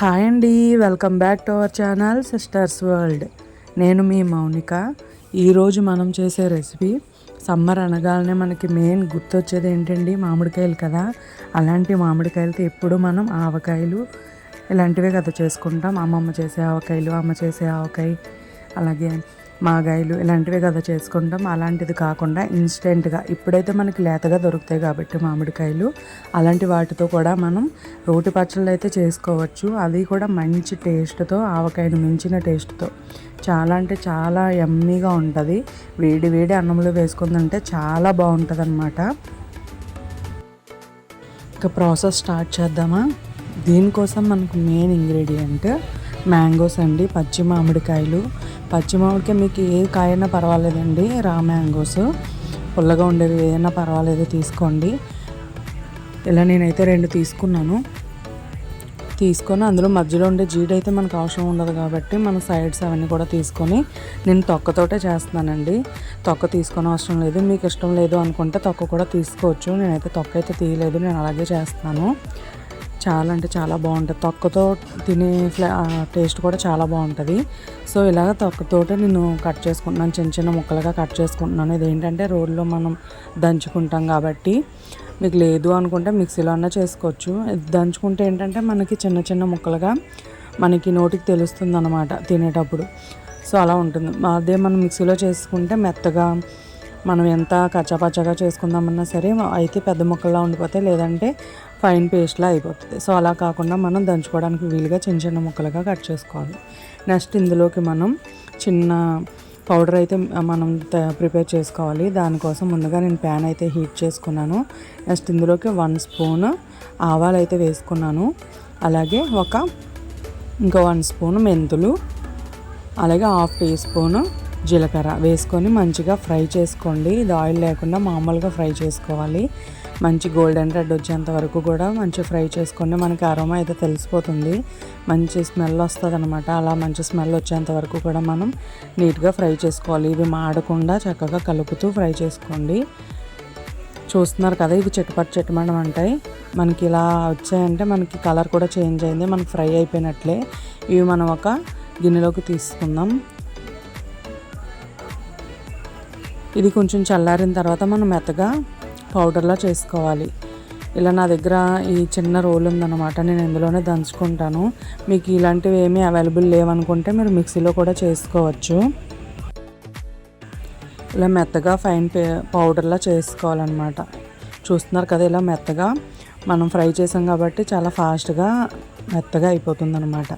Hi అండి welcome back to our channel sisters world. నేను మీ మౌనిక. ఈరోజు మనం చేసే రెసిపీ సమ్మర్ అనగానే మనకి మెయిన్ గుర్తొచ్చేది ఏంటండి? మామిడికాయలు కదా. అలాంటి మామిడికాయలతో ఎప్పుడు మనం ఆవకాయలు ఇలాంటివే కదా చేసుకుంటాం. అమ్మమ్మ చేసే ఆవకాయలు అమ్మ చేసే ఆవకాయ అలాగే మాగాయలు ఇలాంటివే కదా చేసుకుంటాం. అలాంటిది కాకుండా ఇన్స్టెంట్గా ఇప్పుడైతే మనకి లేతగా దొరుకుతాయి కాబట్టి మామిడికాయలు. అలాంటి వాటితో కూడా మనం రోటి పచ్చళ్ళు అయితే చేసుకోవచ్చు. అది కూడా మంచి టేస్ట్తో ఆవకాయను మించిన టేస్ట్తో. చాలా అంటే చాలా ఎమ్మీగా ఉంటుంది. వేడి వేడి అన్నంలో వేసుకుందంటే చాలా బాగుంటుంది అనమాట ఇక ప్రాసెస్ స్టార్ట్ చేద్దామా? దీనికోసం మనకు మెయిన్ ఇంగ్రీడియంట్ మ్యాంగోస్ అండి పచ్చి మామిడికాయలు పచ్చి మామిడికాయ మీకు ఏ కాయైనా పర్వాలేదండి. రా మ్యాంగోస్. పుల్లగా ఉండేవి ఏదైనా పర్వాలేదు తీసుకోండి. ఇలా నేనైతే రెండు తీసుకున్నాను. తీసుకొని అందులో మధ్యలో ఉండే జీడి అయితే మనకు అవసరం ఉండదు కాబట్టి మన సైడ్స్ అవన్నీ కూడా తీసుకొని నేను తొక్కతోటే చేస్తున్నానండి. తొక్క తీసుకొని అవసరం లేదు. మీకు ఇష్టం లేదు అనుకుంటే తొక్క కూడా తీసుకోవచ్చు. నేనైతే తొక్క అయితే తీయలేదు. నేను అలాగే చేస్తున్నాను. చాలా అంటే చాలా బాగుంటుంది. తొక్కతో తినే ఫ్లే టేస్ట్ కూడా చాలా బాగుంటుంది. సో ఇలాగ తొక్కతోటే నేను కట్ చేసుకుంటున్నాను చిన్న చిన్న ముక్కలుగా కట్ చేసుకుంటున్నాను. ఇదేంటంటే రోడ్లో మనం దంచుకుంటాం కాబట్టి మీకు లేదు అనుకుంటే మిక్సీలో అన్నా చేసుకోవచ్చు. దంచుకుంటే ఏంటంటే మనకి చిన్న చిన్న ముక్కలుగా మనకి నోటికి తెలుస్తుంది అనమాట తినేటప్పుడు. సో అలా ఉంటుంది. అదే మనం మిక్సీలో చేసుకుంటే మెత్తగా మనం ఎంత కచ్చాపచ్చాగా చేసుకుందామన్నా సరే అయితే పెద్ద ముక్కల్లా ఉండిపోతే లేదంటే ఫైన్ పేస్ట్లా అయిపోతుంది. సో అలా కాకుండా మనం దంచుకోవడానికి వీలుగా చిన్న చిన్న ముక్కలుగా కట్ చేసుకోవాలి. నెక్స్ట్ ఇందులోకి మనం చిన్న పౌడర్ అయితే మనం ప్రిపేర్ చేసుకోవాలి. దానికోసం ముందుగా నేను ప్యాన్ అయితే హీట్ చేసుకున్నాను. నెక్స్ట్ ఇందులోకి వన్ స్పూన్ ఆవాలు అయితే వేసుకున్నాను. అలాగే ఒక ఇంకా వన్ స్పూన్ మెంతులు. అలాగే హాఫ్ టీ స్పూను జీలకర్ర వేసుకొని మంచిగా ఫ్రై చేసుకోండి. ఇది ఆయిల్ లేకుండా మామూలుగా ఫ్రై చేసుకోవాలి. మంచి గోల్డెన్ రెడ్ వచ్చేంత వరకు కూడా మంచి ఫ్రై చేసుకోండి. మనకి అరోమా అయితే తెలిసిపోతుంది. మంచి స్మెల్ వస్తుంది అనమాట అలా మంచి స్మెల్ వచ్చేంత వరకు కూడా మనం నీట్గా ఫ్రై చేసుకోవాలి. ఇవి మాడకుండా చక్కగా కలుపుతూ ఫ్రై చేసుకోండి. చూస్తున్నారు కదా ఇవి చెట్టుపట్టు చెట్టుమడం అంటాయి. మనకి ఇలా వచ్చాయంటే మనకి కలర్ కూడా చేంజ్ అయింది. మనకి ఫ్రై అయిపోయినట్లే. ఇవి మనం ఒక గిన్నెలోకి తీసుకుందాం. ఇది కొంచెం చల్లారిన తర్వాత మనం మెత్తగా పౌడర్లా చేసుకోవాలి. ఇలా నా దగ్గర ఈ చిన్న రోల్ ఉందన్నమాట. నేను ఇందులోనే దంచుకుంటాను. మీకు ఇలాంటివి ఏమీ అవైలబుల్ లేవనుకుంటే మీరు మిక్సీలో కూడా చేసుకోవచ్చు. ఇలా మెత్తగా ఫైన్ పే పౌడర్లా చేసుకోవాలన్నమాట. చూస్తున్నారు కదా ఇలా మెత్తగా. మనం ఫ్రై చేసాం కాబట్టి చాలా ఫాస్ట్గా మెత్తగా అయిపోతుంది అనమాట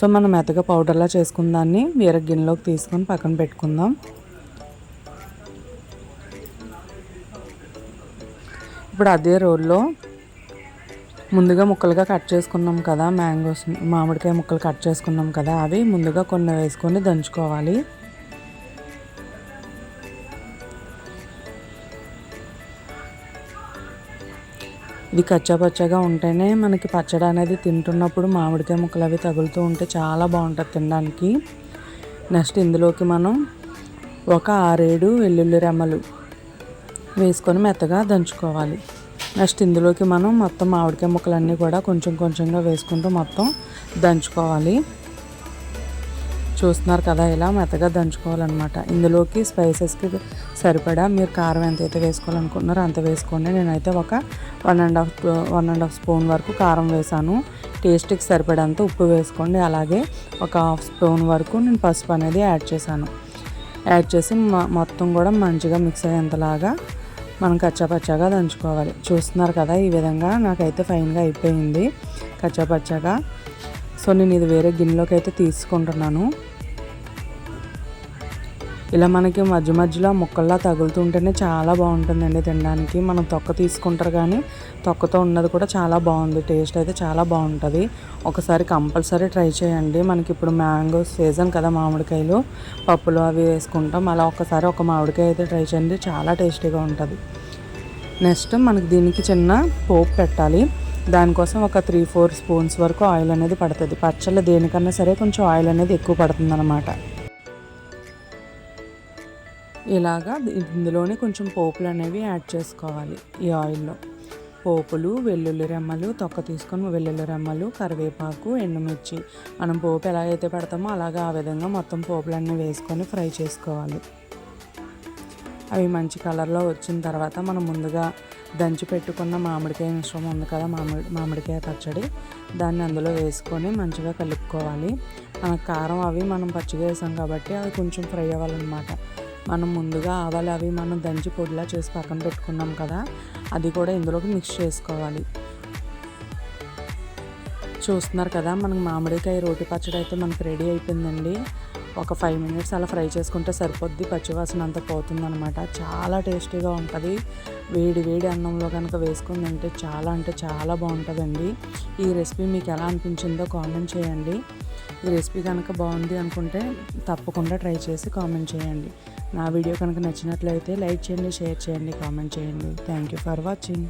సో మనం మెత్తగా పౌడర్లా చేసుకున్న దాన్ని వేరే గిన్నెలోకి తీసుకొని పక్కన పెట్టుకుందాం. ఇప్పుడు అదే రోల్లో ముందుగా ముక్కలుగా కట్ చేసుకున్నాం కదా మ్యాంగోస్ మామిడికాయ ముక్కలు కట్ చేసుకున్నాం కదా అవి ముందుగా కొన్ని వేసుకొని దంచుకోవాలి. ఇది కచ్చాపచ్చగా ఉంటేనే మనకి పచ్చడి అనేది తింటున్నప్పుడు మామిడికాయ ముక్కలు అవి తగులుతూ ఉంటే చాలా బాగుంటుంది తినడానికి. నెక్స్ట్ ఇందులోకి మనం ఒక ఆరేడు వెల్లుల్లి రెమ్మలు వేసుకొని మెత్తగా దంచుకోవాలి. నెక్స్ట్ ఇందులోకి మనం మొత్తం మామిడికాయ ముక్కలన్నీ కూడా కొంచెం కొంచెంగా వేసుకుంటూ మొత్తం దంచుకోవాలి. చూస్తున్నారు కదా ఇలా మెత్తగా దంచుకోవాలన్నమాట. ఇందులోకి స్పైసెస్కి సరిపడా మీరు కారం ఎంతైతే వేసుకోవాలనుకుంటున్నారో అంత వేసుకోండి. నేనైతే ఒక one and half one and half spoon వరకు కారం వేసాను. టేస్ట్కి సరిపడంత ఉప్పు వేసుకోండి. అలాగే ఒక హాఫ్ స్పూన్ వరకు నేను పసుపు అనేది యాడ్ చేశాను. యాడ్ చేసి మొత్తం కూడా మంచిగా మిక్స్ అయ్యేంతలాగా మనం కచ్చాపచ్చాగా దంచుకోవాలి. చూస్తున్నారు కదా ఈ విధంగా నాకైతే ఫైన్గా అయిపోయింది కచ్చాపచ్చాగా. సో నేను ఇది వేరే గిన్నెలోకి అయితే తీసుకుంటున్నాను. ఇలా మనకి మధ్య మధ్యలో ముక్కల్లా తగులుతుంటేనే చాలా బాగుంటుందండి తినడానికి. మనం తొక్క తీసుకుంటారు కానీ తొక్కతో ఉన్నది కూడా చాలా బాగుంది. టేస్ట్ అయితే చాలా బాగుంటుంది. ఒకసారి కంపల్సరీ ట్రై చేయండి. మనకి ఇప్పుడు మ్యాంగో సీజన్ కదా మామిడికాయలు. పప్పులు అవి వేసుకుంటాం. అలా ఒకసారి ఒక మామిడికాయ అయితే ట్రై చేయండి. చాలా టేస్టీగా ఉంటుంది. నెక్స్ట్ మనకి దీనికి చిన్న పోపు పెట్టాలి. దానికోసం ఒక త్రీ ఫోర్ స్పూన్స్ వరకు ఆయిల్ అనేది పడుతుంది. పచ్చళ్ళు దేనికన్నా సరే కొంచెం ఆయిల్ అనేది ఎక్కువ పడుతుంది అన్నమాట ఇలాగా ఇందులోనే కొంచెం పోపులు అనేవి యాడ్ చేసుకోవాలి ఈ ఆయిల్లో. పోపులు వెల్లుల్లి రెమ్మలు తొక్క తీసుకొని వెల్లుల్లి రెమ్మలు కరివేపాకు ఎండుమిర్చి. మనం పోపు ఎలా అయితే పెడతామో అలాగా ఆ విధంగా మొత్తం పోపులన్నీ వేసుకొని ఫ్రై చేసుకోవాలి. అవి మంచి కలర్లో వచ్చిన తర్వాత మనం ముందుగా దంచి పెట్టుకున్న మామిడికాయ మిశ్రమం ఉంది కదా మామిడి మామిడికాయ పచ్చడి. దాన్ని అందులో వేసుకొని మంచిగా కలుపుకోవాలి. మన కారం అవి మనం పచ్చిగా వేసాం కాబట్టి అవి కొంచెం ఫ్రై అవ్వాలన్నమాట. మనం ముందుగా ఆవాలు అవి మనం దంచి పొడిలా చేసి పక్కన పెట్టుకున్నాం కదా అది కూడా ఇందులోకి మిక్స్ చేసుకోవాలి. చూస్తున్నారు కదా మనకి మామిడికాయ రోటి పచ్చడి అయితే మనకి రెడీ అయిపోయిందండి. ఒక ఫైవ్ మినిట్స్ అలా ఫ్రై చేసుకుంటే సరిపోద్ది పచ్చివాసన అంతా పోతుందనమాట చాలా టేస్టీగా ఉంటుంది. వేడి వేడి అన్నంలో కనుక వేసుకుని తింటే చాలా అంటే చాలా బాగుంటుందండి. ఈ రెసిపీ మీకు ఎలా అనిపించిందో కామెంట్ చేయండి. ఈ రెసిపీ కనుక బాగుంది అనుకుంటే తప్పకుండా ట్రై చేసి కామెంట్ చేయండి. నా వీడియో కనుక నచ్చినట్లయితే లైక్ చేయండి షేర్ చేయండి కామెంట్ చేయండి. Thank you for watching